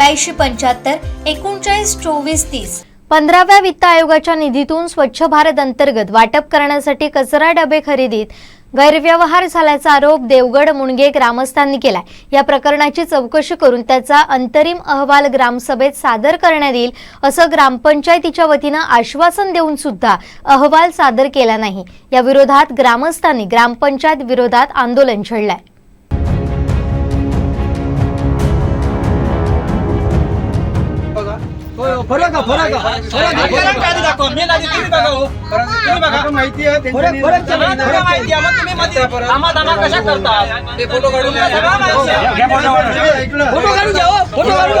ब्याऐंशी पंच्याहत्तर एकोणचाळीस चोवीस तीस. पंधराव्या वित्त आयोगाच्या निधीतून स्वच्छ भारत अंतर्गत वाटप करण्यासाठी कचरा डबे खरेदीत गैरव्यवहार झाल्याचा आरोप देवगड मुणगे ग्रामस्थांनी केलाय. या प्रकरणाची चौकशी करून त्याचा अंतरिम अहवाल ग्रामसभेत सादर करण्यात येईल असं ग्रामपंचायतीच्या वतीनं आश्वासन देऊन सुद्धा अहवाल सादर केला नाही. या विरोधात ग्रामस्थांनी ग्रामपंचायत विरोधात आंदोलन छेडलंय. फोटो काढा.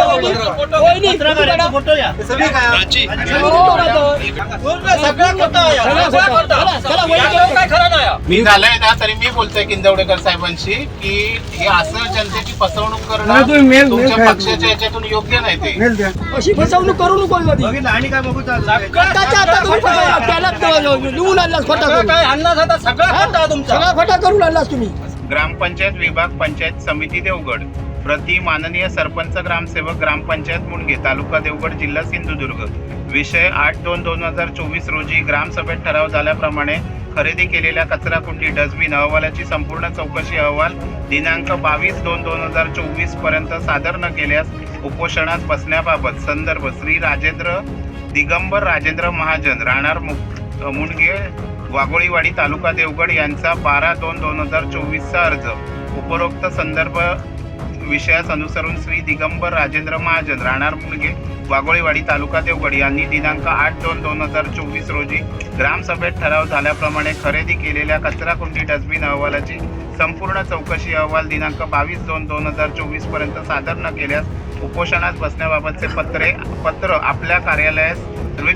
चला, वहिनी, चला. मी झालंय ना तरी मी बोलतोय किंजवडेकर साहेबांशी की हे असं जनतेची फसवणूक नाही, तुम्ही मेल- करणं तुमच्या. पक्षाच्या याच्यातून योग्य नाही ते. अशी फसवणूक करू नको. बघितलं आणि काय बघू खोटा. सगळा खोटा करून आणलास तुम्ही? ग्रामपंचायत विभाग पंचायत समिती देवगड. प्रति माननीय सरपंच ग्रामसेवक ग्रामपंचायत मुंडगे तालुका देवगड जिल्हा सिंधुदुर्ग. विषय आठ दोन दोन हजार चोवीस रोजी ग्रामसभेत ठराव झाल्याप्रमाणे खरेदी केलेल्या कचराकुंडी डस्टबिन अहवालाची संपूर्ण चौकशी अहवाल दिनांक बावीस दोन दोन हजार चोवीसपर्यंत सादर न केल्यास उपोषणात बसण्याबाबत संदर्भ श्री राजेंद्र दिगंबर राजेंद्र महाजन राहणार मु- मुंडगे वाघोळीवाडी तालुका देवगड यांचा बारा दोन दोन हजार चोवीसचा अर्ज. उपरोक्त संदर्भ विषयास अनुसरून श्री दिगंबर राजेंद्र महाजन राहणार मुलगे वाघोळीवाडी तालुका देवगड यांनी दिनांक आठ दोन दोन हजार चोवीस रोजी ग्रामसभेत ठराव झाल्याप्रमाणे खरेदी केलेल्या कचरा कुंडी डस्टबिन अहवालाची संपूर्ण चौकशी अहवाल दिनांक बावीस दोन दोन हजार चोवीसपर्यंत सादर न केल्यास उपोषणात बसण्याबाबतचे पत्रे पत्र आपल्या कार्यालयास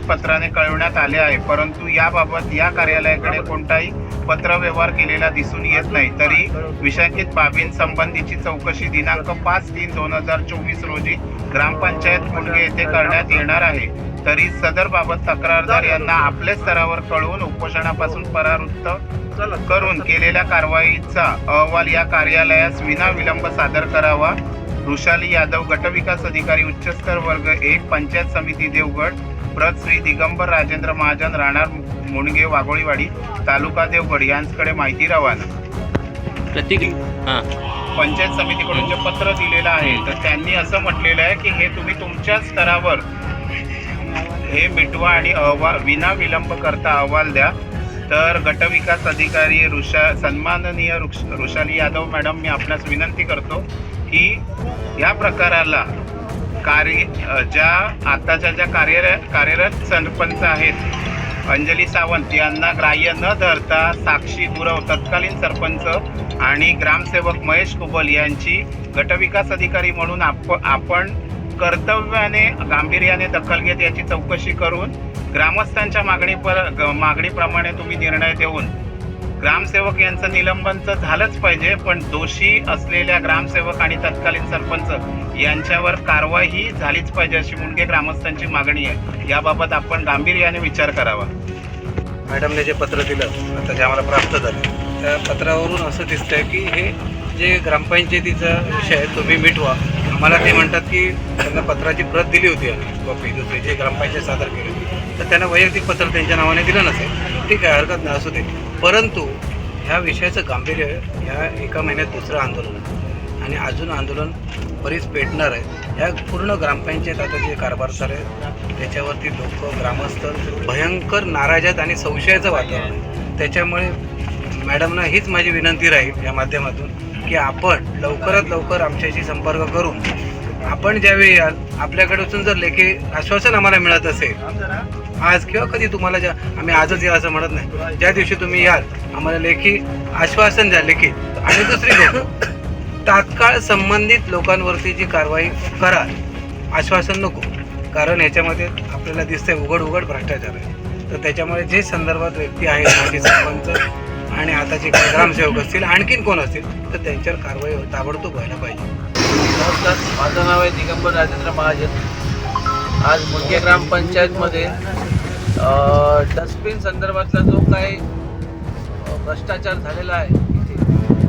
पत्राने कळवण्यात आले आहे. परंतु याबाबत या कार्यालयाकडे कोणताही पत्रव्यवहार केलेला दिसून येत नाही. तरी विषयांकित बाबींसंबंधीची चौकशी दिनांक पाच तीन दोन हजार चोवीस रोजी ग्रामपंचायत मुलगे येथे करण्यात येणार आहे. तरी सदर बाबत तक्रारदार यांना आपल्या स्तरावर कळवून उपोषणापासून परावृत्त करून केलेल्या कारवाईचा अहवाल या कार्यालयास विनाविलंब सादर करावा. वृषाली यादव गटविकास अधिकारी उच्चस्तर वर्ग एक पंचायत समिती देवगड प्रत श्री दिगंबर राजेंद्र महाजन राहणार मुणगे वाघोळीवाडी तालुका देवगड यांच्याकडे माहिती रवाना. पंचायत समितीकडून जे पत्र दिलेलं आहे. तर त्यांनी असं म्हटलेलं आहे की हे तुम्ही तुमच्या स्तरावर हे मिटवा आणि अहवाल विना विलंब करता अहवाल द्या. तर गटविकास अधिकारी ऋषा सन्माननीय ऋष- ऋषाली यादव मॅडम मी आपणास विनंती करतो की या प्रकाराला कार्य ज्या आताच्या ज्या कार्यरत कार्यरत सरपंच आहेत अंजली सावंत यांना ग्राह्य न धरता साक्षी गुरव तत्कालीन सरपंच आणि ग्रामसेवक महेश कुबल यांची गटविकास अधिकारी म्हणून आप आपण कर्तव्याने गांभीर्याने दखल घेत याची चौकशी करून ग्रामस्थांच्या मागणी पर ग- मागणीप्रमाणे तुम्ही निर्णय देऊन ग्रामसेवक यांचं निलंबन तर झालंच पाहिजे पण दोषी असलेल्या ग्रामसेवक आणि तत्कालीन सरपंच यांच्यावर कारवाई झालीच पाहिजे अशी मुंडके ग्रामस्थांची मागणी आहे. याबाबत आपण गांभीर्याने विचार करावा. मॅडमने जे पत्र दिलं आता जे आम्हाला प्राप्त झालं त्या पत्रावरून असं दिसतंय की हे जे ग्रामपंचायतीचा विषय आहे तुम्ही मिटवा. मला ते म्हणतात की त्यांना पत्राची प्रत दिली होती आम्ही कॉपी दुसरी जे ग्रामपंचायत सादर केली होती. तर त्यांना वैयक्तिक पत्र त्यांच्या नावाने दिलं नसेल. ठीक आहे हरकत नाही असू दे. परंतु ह्या विषयाचं गांभीर्य ह्या एका महिन्यात दुसरं आंदोलन आहे. आणि अजून आंदोलन बरीच पेटणार आहे ह्या पूर्ण ग्रामपंचायत आता जे कारभार चालू आहे त्याच्यावरती लोक ग्रामस्थ भयंकर नाराज आहेत आणि संशयाचं वातावरण आहे त्याच्यामुळे मॅडमना हीच माझी विनंती राहील या माध्यमातून की आपण लवकरात लवकर आमच्याशी संपर्क करून आपण ज्यावेळी याल आपल्याकडून जर लेखी आश्वासन आम्हाला मिळत असेल आज किंवा कधी तुम्हाला ज्या आम्ही आजच या असं म्हणत नाही. ज्या दिवशी तुम्ही याल आम्हाला लेखी आश्वासन द्या लेखी. आणि दुसरी गोष्ट तात्काळ संबंधित लोकांवरती जी कारवाई करा आश्वासन नको. कारण याच्यामध्ये आपल्याला दिसतंय उघड उघड भ्रष्टाचार आहे. तर त्याच्यामुळे जे संदर्भात व्यक्ती आहेत माजी सरपंच आणि आता जे काही ग्रामसेवक असतील आणखीन कोण असतील तर त्यांच्यावर कारवाई ताबडतोब व्हायला पाहिजे. नमस्कार. माझं नाव आहे दिगंबर राजेंद्र महाजन. आज मुलगे ग्रामपंचायतमध्ये. डस्टबिन संदर्भातला जो काही भ्रष्टाचार झालेला आहे इथे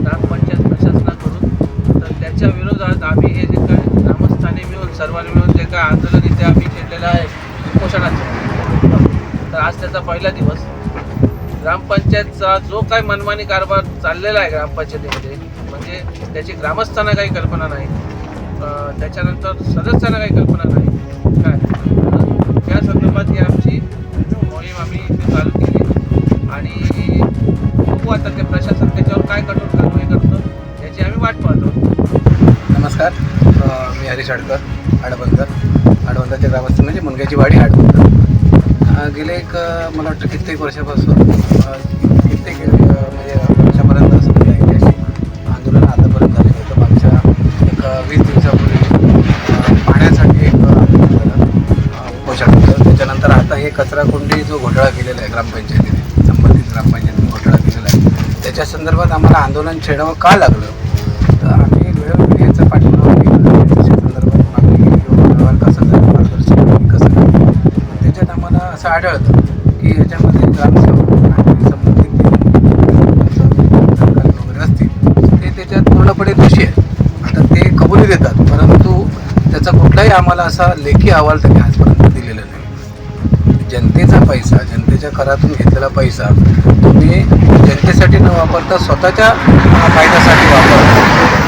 ग्रामपंचायत प्रशासनाकडून तर त्याच्या विरोधात आम्ही हे जे काय ग्रामस्थाने मिळून सर्वांनी मिळून जे काय आंदोलन इथे आम्ही केलेलं आहे उपोषणाचं. तर आज त्याचा पहिला दिवस. ग्रामपंचायतचा जो काही मनमानी कारभार चाललेला आहे ग्रामपंचायतीमध्ये म्हणजे त्याची ग्रामस्थांना काही कल्पना नाही. त्याच्यानंतर सदस्यांना काही कल्पना नाही. काय? त्या संदर्भात ही आमची मोहीम आम्ही इथे चालू केली. आणि बघू आता ते प्रशासन त्याच्यावर काय कठोर कारवाई करतं याची आम्ही वाट पाहतो. नमस्कार. मी हरीश आडकर आडबंदर आडबंदरच्या ग्रामस्थ म्हणजे मुनग्याची वाडी आडबंदर गेले एक मला वाटतं कित्येक वर्षापासून कित्येक म्हणजे हे कचरा कुंडी जो घोटाळा केलेला आहे ग्रामपंचायतीने संबंधित ग्रामपंचायतीने घोटाळा केलेला आहे. त्याच्या संदर्भात आम्हाला आंदोलन छेडावं का लागलं? तर आम्ही वेळोवेळी याचा पाठपुरावा केला. त्याच्या संदर्भात मागणी कसा झाला? मार्गदर्शन कसं झालं त्याच्यात आम्हाला असं आढळतं की याच्यामध्ये ग्रामसेवक आणि संबंधित वगैरे असतील ते त्याच्यात पूर्णपणे दोषी आहे आता ते कबुली देतात परंतु त्याचा कुठलाही आम्हाला असा लेखी अहवाल त्यांनी आजपर्यंत दिलेला नाही. जनतेचा पैसा जनतेच्या करातून घेतलेला पैसा तुम्ही जनतेसाठी न वापरता स्वतःच्या फायद्यासाठी वापरता.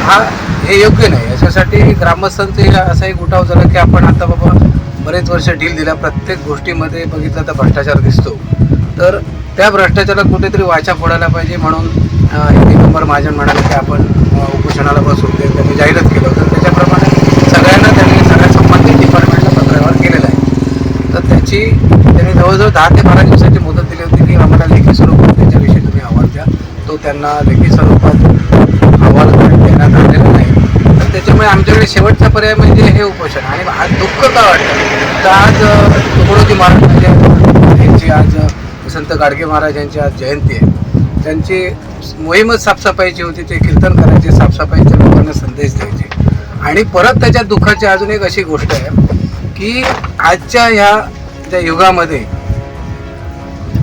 हा हे योग्य नाही. याच्यासाठी ग्रामस्थांचं असा एक उठाव झाला की आपण आता बाबा बरेच वर्ष डील दिला प्रत्येक गोष्टीमध्ये बघितलं तर भ्रष्टाचार दिसतो. तर त्या भ्रष्टाचाराला कुठेतरी वाचा फोडायला पाहिजे म्हणून एक नंबर महाजन म्हणाले की आपण उपोषणाला बसू ते त्यांनी जाहीरच केलं होतं. त्याच्याप्रमाणे सगळ्यांना त्यांनी सगळ्या संबंधित डिपार्टमेंटला पत्रव्यवहार केलेला आहे तर त्याची त्यांनी जवळजवळ दहा ते बारा दिवसाची मुदत दिली होती की आम्हाला लेखी स्वरूपात त्याच्याविषयी तुम्ही अहवाल द्या. तो त्यांना लेखी स्वरूपात अहवाल देण्यात आलेला नाही. तर त्याच्यामुळे आमच्याकडे शेवटचा पर्याय म्हणजे हे उपोषण. आणि आज दुःख का वाटतं. तर आज तुकडोजी महाराज म्हणजे यांची आज संत गाडगे महाराज यांची आज जयंती आहे. त्यांची मोहीमच साफसफाईची होती. ते कीर्तन करायचे साफसफाईच्या लोकांना संदेश द्यायचे. आणि परत त्याच्या दुःखाची अजून एक अशी गोष्ट आहे की आजच्या ह्या त्या युगामध्ये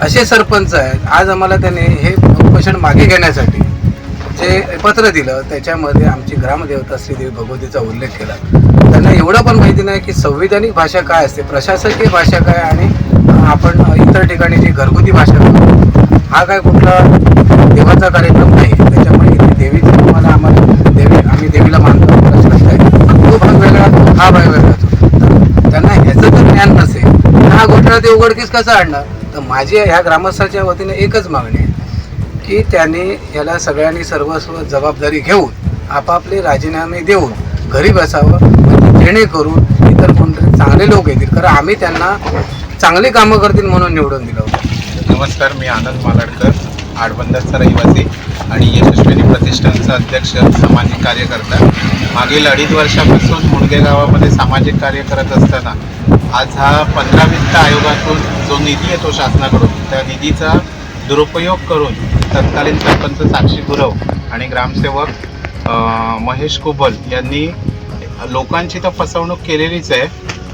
असे सरपंच आहेत. आज आम्हाला त्याने हे उपोषण मागे घेण्यासाठी जे पत्र दिलं त्याच्यामध्ये आमची ग्रामदेवता श्रीदेवी भगवतीचा उल्लेख केला. त्यांना एवढं पण माहिती नाही की संविधानिक भाषा काय असते प्रशासकीय भाषा काय आणि आपण इतर ठिकाणी जी घरगुती भाषा करतो हा काय कुठला देवाचा कार्यक्रम नाही. त्याच्यामुळे इथे देवीचं तुम्हाला आम्हाला देवी आम्ही देवीला मानतो प्रश्न आहे. तो भाग वेगळा हा भाग वेगळा त्यांना ह्याचं तर ज्ञान नसेल. हा घोटाळा ते उघडकीस कसं आणणार? तर माझी ह्या ग्रामस्थाच्या वतीने एकच मागणी आहे की त्यांनी याला सगळ्यांनी सर्वस्व जबाबदारी घेऊन आपापले राजीनामे देऊन घरी बसावं म्हणजे जेणेकरून इतर कोणतरी चांगले लोक येतील. कारण आम्ही त्यांना चांगली कामं करतील म्हणून निवडून दिलं होतं. नमस्कार मी आनंद मालाडकर आडबंदरचा रहिवासी आणि यशस्विनी प्रतिष्ठानचा अध्यक्ष सामाजिक कार्यकर्ता. मागील अडीच वर्षापासून मुणगे गावामध्ये सामाजिक कार्य करत असताना आज हा पंधरा वित्त आयोगातून जो निधी येतो शासनाकडून त्या निधीचा दुरुपयोग करून तत्कालीन सरपंच साक्षी गुरव आणि ग्रामसेवक महेश कुबल यांनी लोकांची तर फसवणूक केलेलीच आहे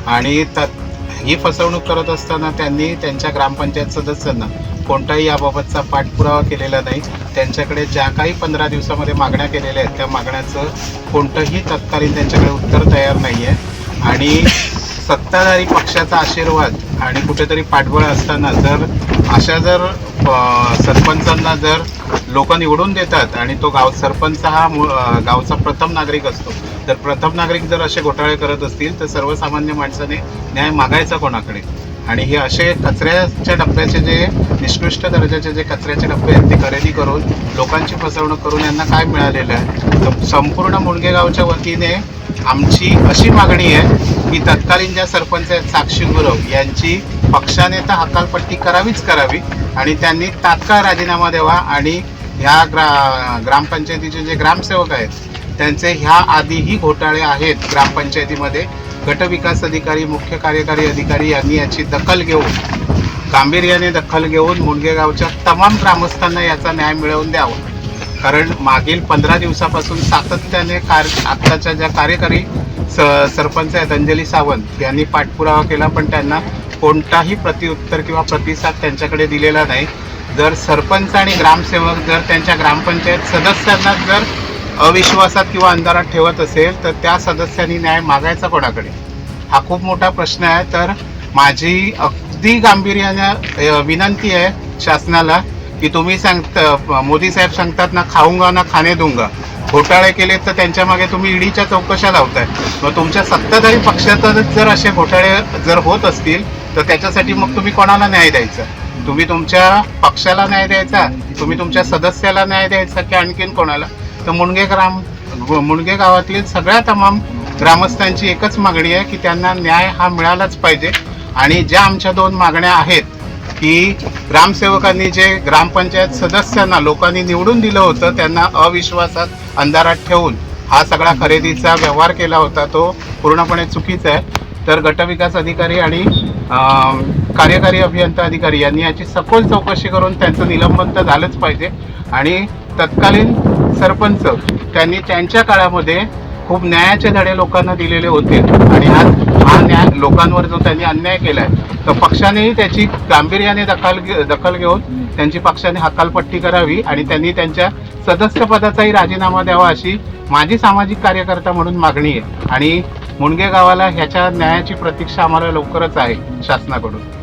आणि तत् ही फसवणूक करत असताना त्यांनी त्यांच्या ग्रामपंचायत सदस्यांना कोणताही याबाबतचा पाठपुरावा केलेला नाही. त्यांच्याकडे ज्या काही पंधरा दिवसामध्ये मागण्या केलेल्या आहेत त्या मागण्याचं कोणतंही तत्कालीन त्यांच्याकडे उत्तर तयार नाही आहे आणि सत्ताधारी पक्षाचा आशीर्वाद आणि कुठेतरी पाठबळ असताना जर अशा जर सरपंचांना जर लोक निवडून देतात आणि तो गाव सरपंच हा गावचा प्रथम नागरिक असतो तर प्रथम नागरिक जर असे घोटाळे करत असतील तर सर्वसामान्य माणसाने न्याय मागायचा कोणाकडे? आणि हे असे कचऱ्याच्या डब्याचे जे निकृष्ट दर्जाचे जे कचऱ्याचे डबे आहेत ते खरेदी करून लोकांची फसवणूक करून यांना काय मिळालेलं आहे? तर संपूर्ण मुणगेगावच्या वतीने आमची अशी मागणी आहे की तत्कालीन ज्या सरपंच आहेत साक्षी गुरव यांची पक्षाने तर हकालपट्टी करावीच करावी आणि त्यांनी तात्काळ राजीनामा द्यावा आणि ह्या ग्रा ग्रामपंचायतीचे जे ग्रामसेवक आहेत त्यांचे ह्या आधीही घोटाळे आहेत ग्रामपंचायतीमध्ये. गटविकास अधिकारी मुख्य कार्यकारी अधिकारी यांनी याची दखल घेऊन गांभीर्याने दखल घेऊन मुंडगेगावच्या तमाम ग्रामस्थांना याचा न्याय मिळवून द्यावा. कारण मागील पंधरा दिवसापासून सातत्याने कार आत्ताच्या ज्या कार्यकारी स सरपंच आहेत अंजली सावंत यांनी पाठपुरावा केला पण त्यांना कोणताही प्रतिउत्तर किंवा प्रतिसाद त्यांच्याकडे दिलेला नाही. जर सरपंच आणि ग्रामसेवक जर त्यांच्या ग्रामपंचायत सदस्यांना जर अविश्वासात किंवा अंधारात ठेवत असेल तर त्या सदस्यांनी न्याय मागायचा कोणाकडे? हा खूप मोठा प्रश्न आहे. तर माझी अगदी गांभीर्याने विनंती आहे शासनाला की तुम्ही सांगता मोदी साहेब सांगतात ना खाऊंगा ना खाणे दूंगा. घोटाळे केले तर त्यांच्या मागे तुम्ही ईडीच्या चौकशा लावताय. मग तुमच्या सत्ताधारी पक्षातच जर असे घोटाळे जर होत असतील तर त्याच्यासाठी मग तुम्ही कोणाला न्याय द्यायचा? तुम्ही तुमच्या पक्षाला न्याय द्यायचा? तुम्ही तुमच्या सदस्याला न्याय द्यायचा की आणखीन कोणाला? तर मुणगे ग्राम मुणगे गावातील सगळ्या तमाम ग्रामस्थांची एकच मागणी आहे की त्यांना न्याय हा मिळालाच पाहिजे. आणि ज्या आमच्या दोन मागण्या आहेत की ग्रामसेवकांनी जे ग्रामपंचायत सदस्यांना लोकांनी निवडून दिलं होतं त्यांना अविश्वासात अंधारात ठेवून हा सगळा खरेदीचा व्यवहार केला होता तो पूर्णपणे चुकीचा आहे. तर गटविकास अधिकारी आणि कार्यकारी अभियंता अधिकारी यांनी याची सखोल चौकशी करून त्यांचं निलंबन तर झालंच पाहिजे. आणि तत्कालीन सरपंच त्यांनी त्यांच्या काळामध्ये खूप न्यायाचे धडे लोकांना दिलेले होते. आणि आज हा न्याय लोकांवर जो त्यांनी अन्याय केलाय तर पक्षानेही त्याची गांभीर्याने दखल घे- दखल घेऊन त्यांची पक्षाने हकालपट्टी करावी आणि त्यांनी त्यांच्या सदस्यपदाचाही राजीनामा द्यावा अशी माझी सामाजिक कार्यकर्ता म्हणून मागणी आहे. आणि मुणगे गावाला ह्याच्या न्यायाची प्रतीक्षा आम्हाला लवकरच आहे शासनाकडून.